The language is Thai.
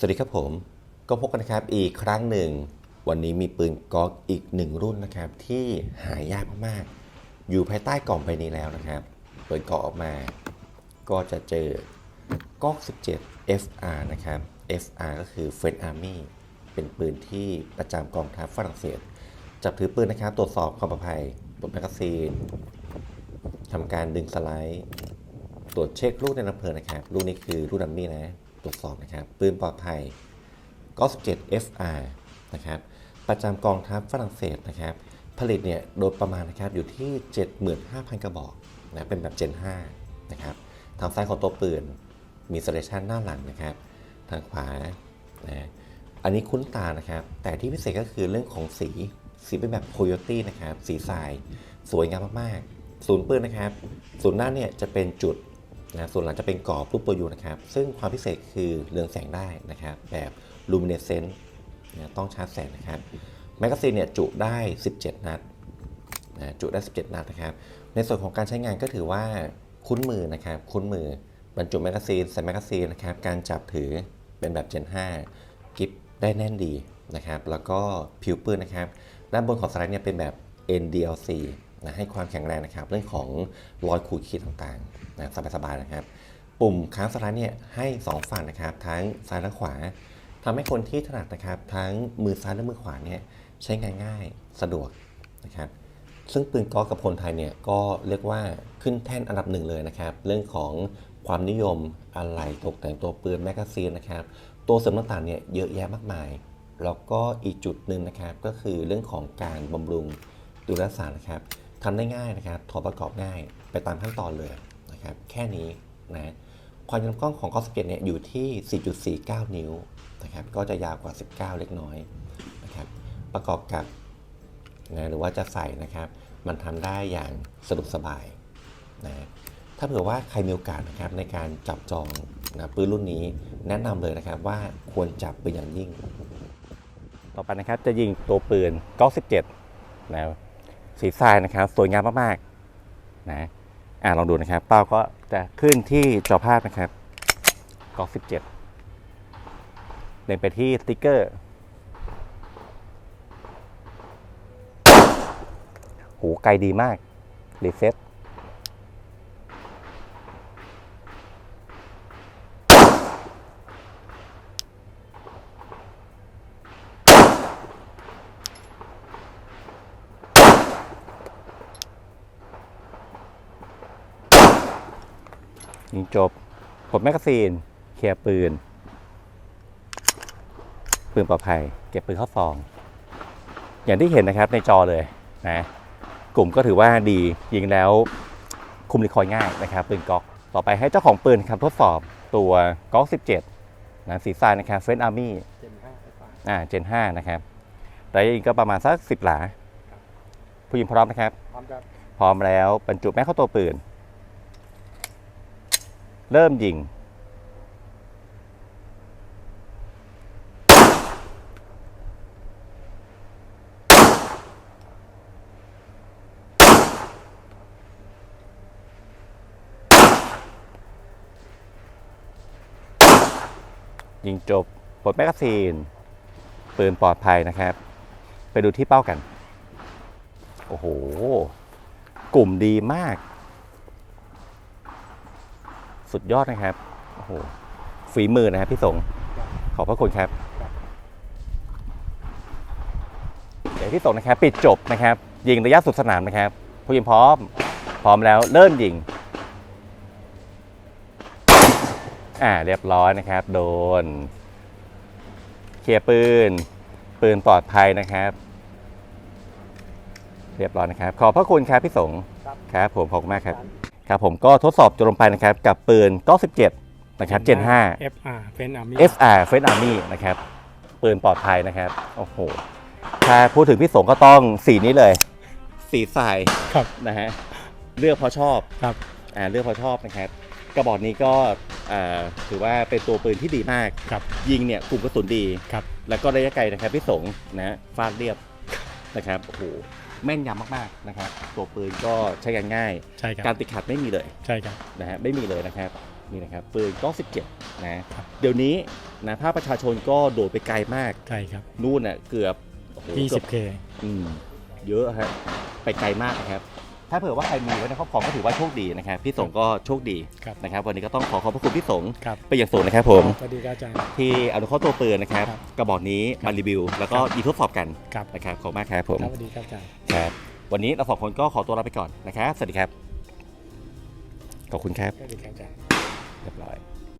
สวัสดีครับผม ก็พบกันนะครับอีกครั้งหนึ่ง วันนี้มีปืนก๊อกอีกหนึ่งรุ่นนะครับที่หายากมากๆ อยู่ภายใต้กล่องใบนี้แล้วนะครับ เปิดกล่องออกมา ก็จะเจอก๊อก 17 FR นะครับ FR ก็คือ French Army เป็นปืนที่ประจำกองทัพฝรั่งเศส จับถือปืนนะครับ ตรวจสอบความปลอดภัยบนแมกกาซีนทำการดึงสไลด์ ตรวจเช็คลูกในลำเพลิงนะครับ ลูกนี้คือลูกดัมมี่นะ ตรวจสอบนะครับ ปืนปลอดภัยก็17 FR นะครับ ประจำกองทัพฝรั่งเศสนะครับ ผลิตเนี่ยโดยประมาณนะครับอยู่ที่ 75,000 กระบอกนะเป็นแบบ Gen 5นะครับ ทางซ้ายของตัวปืนมีสเตชันหน้าหลังนะครับ ทางขวานะอันนี้คุ้นตานะครับ แต่ที่พิเศษก็คือเรื่องของสี สีเป็นแบบโคโยตี้นะครับ สีทราย สวยงามมากๆ ศูนย์ปืนนะครับ ศูนย์หน้าเนี่ยจะเป็นจุด นะส่วนหลังจะเป็นกรอบรูปตัวยูนะครับ ซึ่งความพิเศษคือเรืองแสงได้นะครับ แบบลูมิเนเซนต์นะต้องชาร์จแสงนะครับแมกกาซีนเนี่ยจุได้ 17 นัดนะจุได้ 17 นัดนะครับ ในส่วนของการใช้งานก็ถือว่าคุ้นมือนะครับคุ้นมือบรรจุแมกกาซีนใส่แมกกาซีนนะครับการจับถือเป็นแบบ Gen 5กิฟได้แน่นดีนะครับ แล้วก็ผิวปืนนะครับ ด้านบนของสไลด์เนี่ยเป็นแบบ NDLC นะให้ความแข็งแรงนะครับ เรื่องของรอยขูดขีดต่างๆนะสบายๆนะครับ ปุ่มค้างสไลด์เนี่ยให้ 2 ฝั่งนะครับ ทั้งซ้ายและขวาทำให้คนที่ถนัดนะครับ ทั้งมือซ้ายและมือขวาเนี่ยใช้งานง่ายสะดวกนะครับซึ่งปืนก๊อกกับพลไทยเนี่ยก็เรียกว่าขึ้นแท่นอันดับหนึ่งเลยนะครับ เรื่องของความนิยมอะไหล่ตกแต่งตัวปืนแมกกาซีนนะครับ ตัวเสริมต่างๆเนี่ยเยอะแยะมากมาย แล้วก็อีกจุดหนึ่งนะครับ ก็คือเรื่องของการบำรุงดูแลรักษานะครับ ทำได้ง่ายนะครับถอดประกอบง่ายไปตามขั้นตอนเลยนะครับ แค่นี้นะความยาวกล้องของกอสเกตเนี่ยอยู่ที่ 4.49 นิ้วนะครับ ก็จะยาวกว่า 19 เล็กน้อยนะครับ ประกอบกับนะหรือว่าจะใส่นะครับ มันทำได้อย่างสะดวกสบายนะถ้าเผื่อว่าใครมีโอกาสนะครับในการจับจองนะปืนรุ่นนี้แนะนำเลยนะครับว่าควรจับเป็นอย่างยิ่ง ต่อไปนะครับจะยิงตัวปืนก๊อก17นะ สีทรายนะครับ สวยงามมากๆนะอ่าลองดูนะครับ เป้าก็จะขึ้นที่จอภาพนะครับก๊อก17 เล็งไปที่สติ๊กเกอร์ หูไกลดีมากรีเซ็ต ยิงจบปลดแมกกาซีนเคลียร์ปืน ปืนปลอดภัย เก็บปืนเข้าซอง อย่างที่เห็นนะครับในจอเลยนะกลุ่มก็ถือว่าดียิงแล้วคุมรีคอยล์ง่ายนะครับปืนก๊อกต่อไปให้เจ้าของปืนครับทดสอบตัวก๊อก 17นะสีทรายนะครับเฟนอาร์มี่เจนห้าไฟฟ้าอ่าเจน5นะครับระยะยิงก็ประมาณสัก 10 หลา ผู้ยิงพร้อมนะครับ พร้อมจะพร้อมแล้วบรรจุแม็กเข้าตัวปืน เริ่มยิง ยิงจบปลดแมกกาซีน ปืนปลอดภัยนะครับ ไปดูที่เป้ากัน โอ้โห กลุ่มดีมาก สุดยอดนะครับโอ้โหฝีมือนะครับพี่สงขอบพระคุณครับเดี๋ยวพี่สงนะครับ ปิดจบนะครับ ยิงระยะสุดสนามนะครับ ผู้ยิงพร้อม พร้อมแล้วเริ่มยิงอ่าเรียบร้อยนะครับ โดน เคลียร์ปืน ปืนปลอดภัยนะครับ เรียบร้อยนะครับ ขอบพระคุณครับพี่สงครับครับผมขอบคุณมากครับ ครับผมก็ทดสอบจนลงไปนะครับกับปืนก็17นะครับ Gen 5 FR เฟนอาร์มี่ FR f r e n d Army นะครับปืนปลอดภัยนะครับโอ้โหถ้าพูดถึงพี่สงฆ์ก็ต้องสีนี้เลย สีทรายครับนะฮะเลือกเพราะชอบครับอ่าเลือกเพราะชอบนะครับกระบอกนี้ก็อ่าถือว่าเป็นตัวปืนที่ดีมากครับยิงเนี่ยกลุ่มกระสุนดีครับแล้วก็ระยะไกลนะครับพี่สงฆ์นะฟาดเรียบนะครับโอ้โห แม่นยำมากๆนะครับ ตัวปืนก็ใช้งานง่าย ใช่ครับการติดขัดไม่มีเลยใช่ครับ นะฮะไม่มีเลยนะครับนี่นะครับปืนก็17นะเดี๋ยวนี้นะภาคประชาชนก็โดดไปไกลมากไกลครับนู่นน่ะเกือบโอ้โหเกือบ 20K อืมเยอะฮะไปไกลมากนะครับ ถ้าเผื่อว่าใครมีไว้ในครอบครองก็ถือว่าโชคดีนะครับ พี่สงก็โชคดีครับนะครับ วันนี้ก็ต้องขอขอบพระคุณพี่สงครับ ไปอย่างสูงนะครับผมสวัสดีครับอาจารย์ ที่อนุเคราะห์ตัวปืนนะครับครับกระบอกนี้มารีวิว แล้วก็ยิงทดสอบกันครับ นะครับขอบคุณมากครับผมครับสวัสดีครับอาจารย์ ครับวันนี้เราสองคนก็ขอตัวลาไปก่อนนะครับสวัสดีครับขอบคุณครับ สวัสดีครับอาจารย์ เรียบร้อย